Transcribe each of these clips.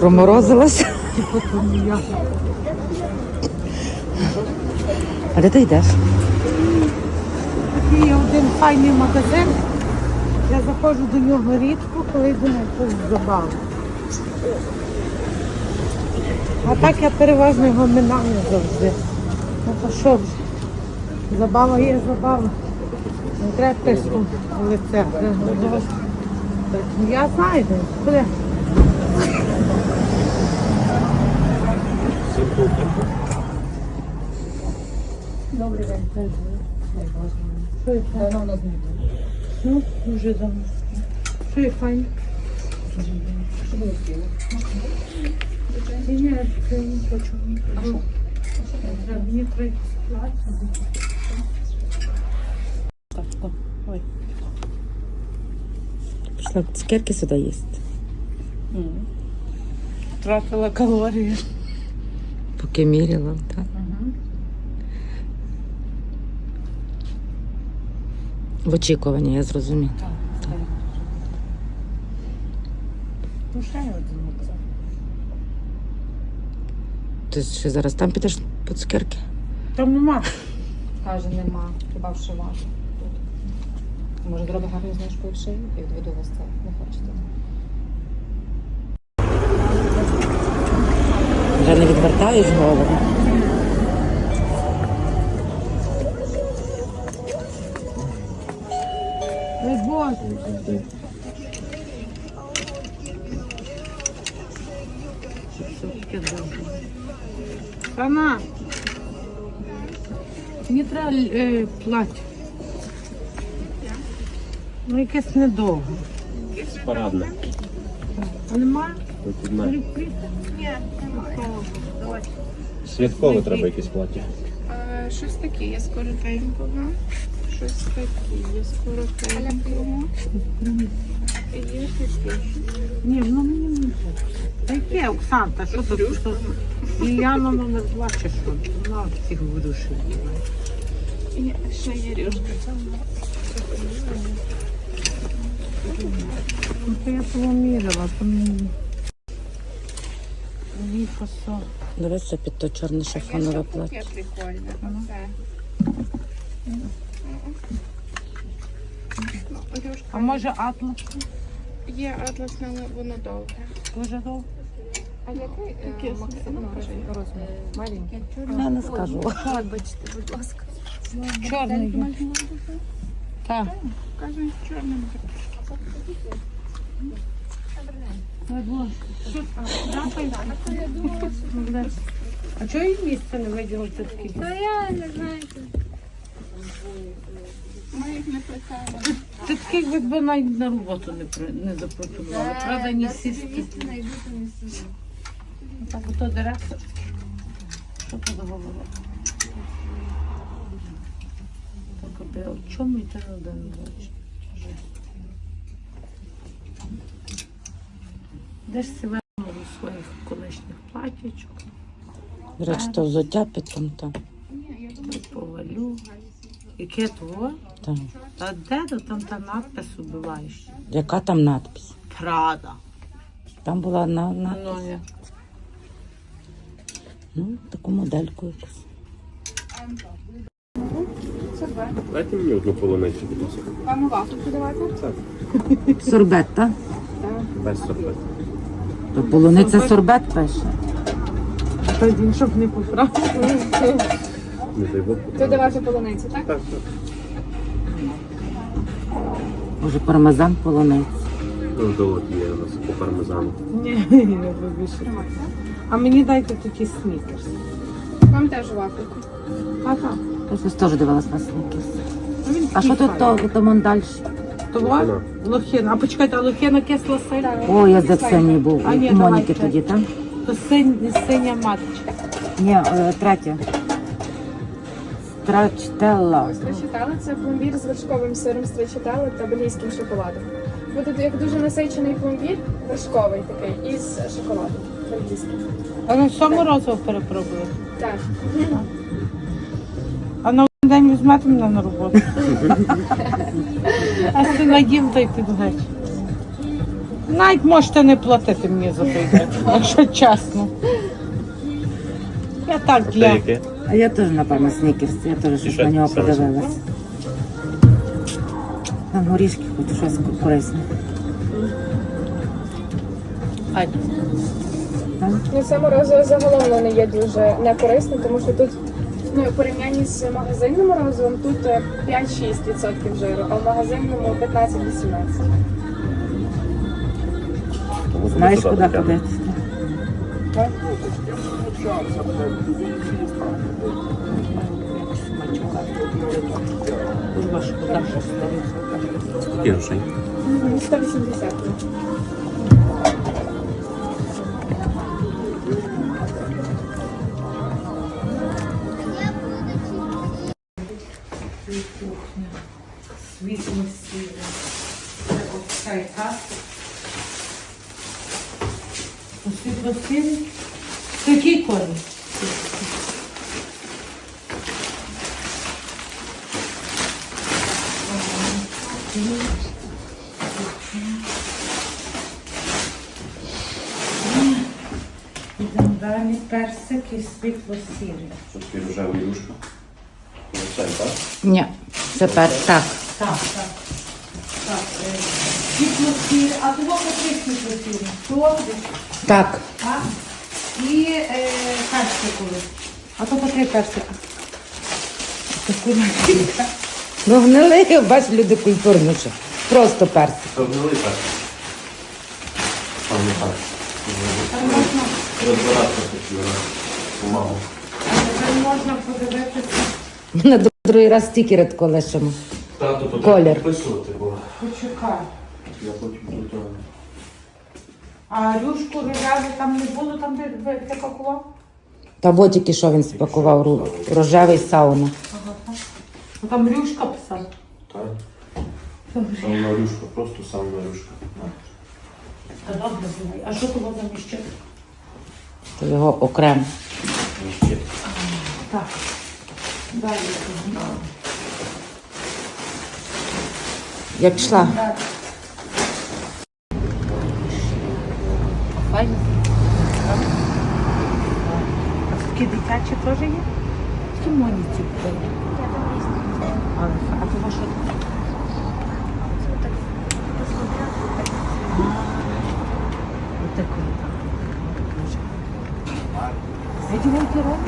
Проморозилася. А де ти йдеш? Такий один файний магазин. Я заходжу до нього рідко, коли йду на якусь забаву. А так я переважно його минаю завжди. Ну то що ж, забава є забава. Не треба тиску в лице. Я знаю, де. Куди? Добрий день. Що є файно? Ну, дуже давно. Що є файно? Ні, ні, це не хочу. А що? Мені треба Так, о, ой. Пішла цукерки сюди їсти. Втратила калорії. Поки міряла, так? В очікуванні, я зрозуміла. Ну, ще один оце. Ти ще зараз там підеш по цукерки? Там нема. Каже, нема, хіба вшивати тут. Може, зробить гарну знижку і вшию і відведу вас це. Не хочете. Вже не відвертаєш голову. Сама. Мені треба е, плаття. Ну, якесь недовго. Парадне. А немає? Вихідне. Святкове треба якесь плаття. А, Щось таке є з коротенького. Щось таке є з коротенького. І є таке. Ні, ну мені не треба. Та яке, Оксанта, що тут? що? Ільяна номер два чи що? Вона всіх видушить. І ще є рюшка. Ну, то я того мірила, Мені. Дивися під то чорне шифонове плаття. Таке прикольне. Оце. Ну, Рюшка. А може атлас? Є атласне, але воно довге. Дуже довго? А який е, максимум розмір. Маленький. Я не скажу. Вибачте, будь ласка. Чорний є. Так. Кажуть, чорним. Ой, Боже. Що там? А чого їй місце не виділити такі? Ми їх не питаємо. Ти таких якби навіть на роботу не, при- не запропонували. Правда, ні сісти. Так, ото директор. Що тут говорить? Так, аби о чому йти на день речі? Де ж себе у своїх колишніх платічок? До речі, то взуття під там там. Повалю. Яке твоє? там. Та де то там та надпис убиваєш? Яка там надпись? Прада. Там була на, на Ну, я. ну, таку модельку якусь. Дайте мені одну полуницю, будь ласка. Вам вату подавати? Сорбет, так? Без сорбету. То полуниця сорбет пише. Та він, щоб не поправив. Це ваша полуниця, так? Так, так. Може, пармезан полонець. Ну, довод є у нас по пармезану. Ні, я більше. А мені дайте тільки снікерс. Вам теж вафельку. Ага. Я щось теж дивилась на снікерс. Ну, а що тут то, то мондальше? 102? Лохина. А почекайте, а лохина кисла сильна. О, я за Ксенії був. А, ні, У Моніки тоді, так? То син, синя маточка. Ні, е, третя. Страчтелла. Ось це пломбір з вершковим сиром стричитали та бельгійським шоколадом. Буде як дуже насичений пломбір, вершковий такий, із шоколадом бельгійським. А на всьому розову перепробували. Так. А на день візьмете мене на роботу. а ти наїм та й піду геть. Навіть можете не платити мені за той день, якщо чесно. Я так Це для. А я теж, напевно, снікерс, я теж щось на нього подивилася. Там горішки, хоч щось корисне. Ай, Ну, це морозиво загалом воно є дуже некорисним, тому що тут ну, в порівнянні з магазинним морозивом тут е, 5-6% жиру, а в магазинному 15-18%. Знаєш, куди ходити? Так? Скільки грошей? 180. Світло сіре. Який? Ідемо далі, персик і світло сірий. Що таке рожевий юшка? Оце, так? Ні, це пер... так. Так, так. Так, е, світло а того котрий світло сіре? Чорний, Так. так? І е, персиковий. А то котрий персик? Ну, гнили, бач, люди культурніше. Просто персик. Це гнилий так. Там не так. Там можна, Розбиратися хотіли. Помагу. а тепер можна подивитися. Ми на другий раз стікери тако лишимо. Тато Колір. підписувати, бо Почекай. Я потім тут. е, А рюшку рожеву там не було, там де, де, де пакував? Та от тільки що він спакував ру- рожевий сауна. Ага, так. Ну, Там рюшка писав. Так. Сауна рюшка, просто сауна рюшка. Та добре було. А що того заміщити? То його окремо. Ще. Так. Далі. Я пішла. Файно. А такі дитячі теж є? Такі моніці купили. А, а то ваше? Ролик?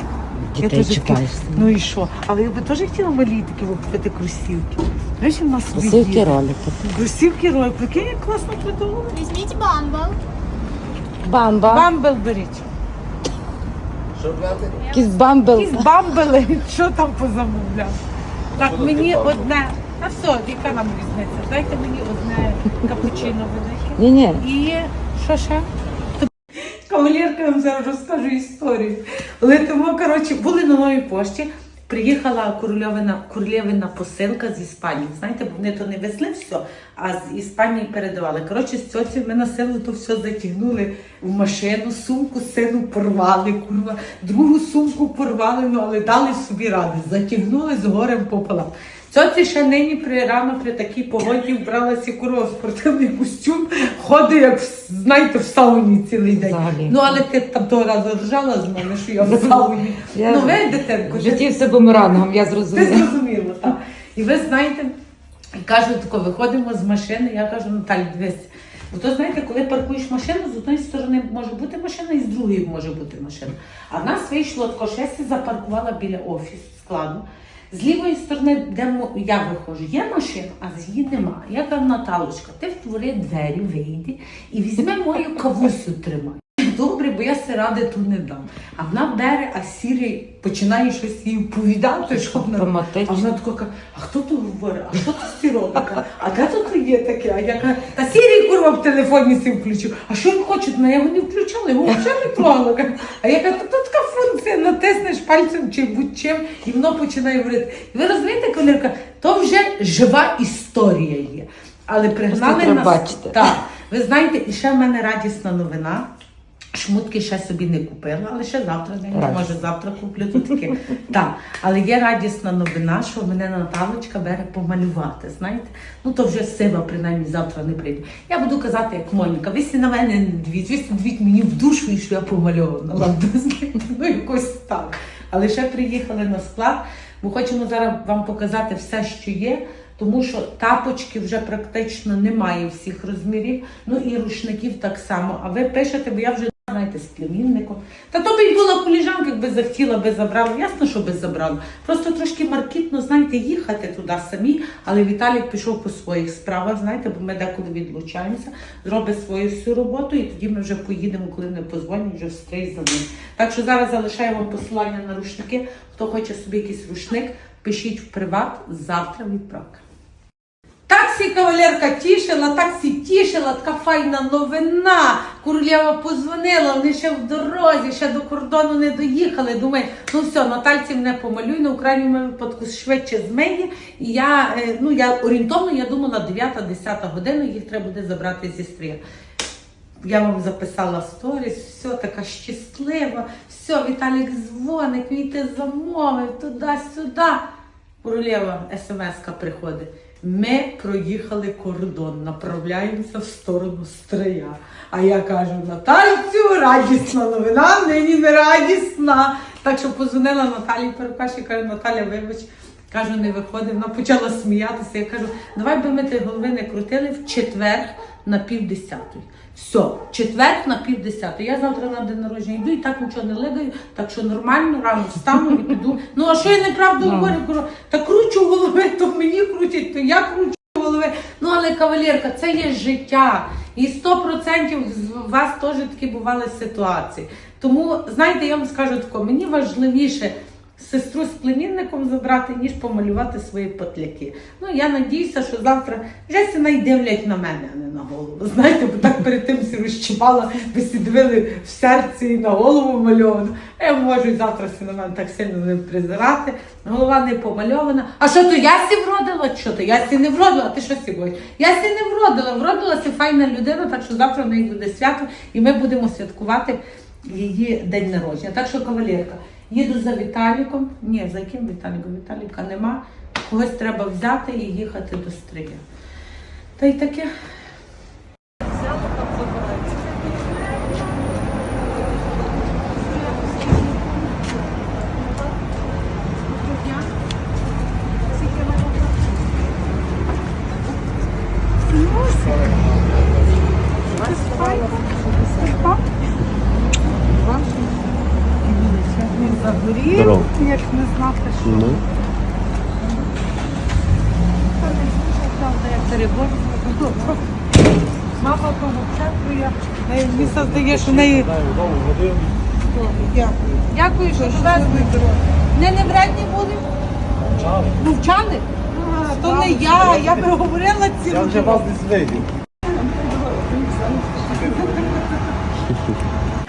Дітей чіпаєшся. Ну і що? Але я би теж хотіла малі такі купити кросівки. Речі, в нас Красиві ролики. Кросівки ролик. Прикинь, як класно придумали. Візьміть бамбл. Бамба. Бамбел беріть. Якийсь бамбел. Якісь бамбели, що там позамовляв. Так, мені одне. А все, яка нам різниця? Дайте мені одне капучино велике. Ні-ні. І що ще? Кавалерка я вам зараз розкажу історію. Летимо, коротше, були на новій пошті. Приїхала корольовина, королівина посилка з Іспанії. Знаєте, бо вони то не везли все, а з Іспанії передавали. Коротше, з цьоці ми на силу то все затягнули в машину, сумку сину порвали, курва, другу сумку порвали, ну але дали собі ради. Затягнули з горем пополам. Цьоці ще нині при рано при такій погоді вбралася курва в спортивний костюм, ходить, як знаєте, в сауні цілий день. Взагалі. Ну але ти там того разу ржала з мене, що я в сауні. Я- Ну ви, дитинко, В житті все бумерангом, я ти зрозуміла. зрозуміла, так. І ви знаєте, кажу, тако, виходимо з машини, я кажу, Наталі, дивись. Бо то знаєте, коли паркуєш машину, з одної сторони може бути машина, і з другої може бути машина. А в нас вийшло тако, що я запаркувала біля офісу складу. З лівої сторони, де я виходжу, є машина, а з її нема. Я кажу, Наталочка, ти втвори двері, вийди і візьми мою кавусю тримай. Добре, бо я си ради ту не дам. А вона бере, а сірий починає щось їй повідати, що вона. А вона така а хто тут говорить? А хто тут сірока? А де тут є таке? А я кажу, та сірий курва в телефоні сів включив. А що він хоче? Ну, я його не включала, його взагалі не трогала. Кажу, А я кажу, та тут така функція, натиснеш пальцем чи будь-чим, і воно починає говорити. І ви розумієте, колірка, то вже жива історія є. Але пригнали треба нас. бачити. Так, ви знаєте, і ще в мене радісна новина. Шмутки ще собі не купила, але ще завтра день, може завтра куплю то таке. Так, але є радісна новина, що мене Наталочка бере помалювати. Знаєте, ну то вже сива принаймні завтра не прийде. Я буду казати, як Моніка, ви на мене не дивіть, ви сі дивіть мені в душу і що я помальована. Ладно, ну якось так. Але ще приїхали на склад, бо хочемо зараз вам показати все, що є. Тому що тапочки вже практично немає всіх розмірів, ну і рушників так само. А ви пишете, бо я вже знаєте, з племінником. Та то би й була коліжанка, якби захотіла, би забрала. Ясно, що би забрала. Просто трошки маркітно, знаєте, їхати туди самі. Але Віталік пішов по своїх справах, знаєте, бо ми деколи відлучаємося, зробить свою всю роботу, і тоді ми вже поїдемо, коли не позвонять, вже встрій за ним. Так що зараз залишаю вам посилання на рушники. Хто хоче собі якийсь рушник, пишіть в приват, завтра відправка. Так сі кавалерка тішила, так сі тішила, така файна новина. Королева позвонила, вони ще в дорозі, ще до кордону не доїхали. Думаю, ну все, Натальці мене помалюй, на крайньому випадку швидше змиє. І я, е, ну я орієнтовно, я думала, 9-10 година їх треба буде забрати зі стрія. Я вам записала сторіс, все така щаслива, все, Віталік дзвонить, квіти замовив, туди-сюди. Королева смс-ка приходить. Ми проїхали кордон, направляємося в сторону Стрия. А я кажу, Натальцю, радісна новина, нині не радісна. Так що позвонила Наталі Перекаші, каже, Наталя, вибач, кажу, не виходить. Вона почала сміятися. Я кажу, давай би ми ти голови не крутили в четвер на півдесятої. Все, четвер на півдесятої. Я завтра на день народження йду і так нічого не лигаю, так що нормально рано встану і піду. Ну а що я неправду говорю? Кажу, та кручу голови, то мені крутять, то я кручу голови. Ну але кавалерка, це є життя. І 100% з вас теж такі бували ситуації. Тому, знаєте, я вам скажу тако, мені важливіше сестру з племінником забрати, ніж помалювати свої потляки. Ну, я надіюся, що завтра вже всі найдивлять на мене, а не на голову. Знаєте, бо так перед тим всі розчіпала, дивили в серці і на голову мальовано. Я можу завтра всі на мене так сильно не призирати. Голова не помальована. А що то я сі вродила? Що то я сі не вродила? А ти що сі говориш? Я сі не вродила. Вродилася файна людина, так що завтра в неї буде свято, і ми будемо святкувати її день народження. Так що, кавалерка, їду за Віталіком. Ні, за яким Віталіком? Віталіка нема. Когось треба взяти і їхати до стрия. Та й таке. Здорово. Як не знати, що Ну, правда, як перебор. Мама того центру, я мені все здає, що в неї. Дякую. Дякую, що довезли. Не не вредні були? Мовчали? А, то не я, я би говорила цілу. я вже вас не видів.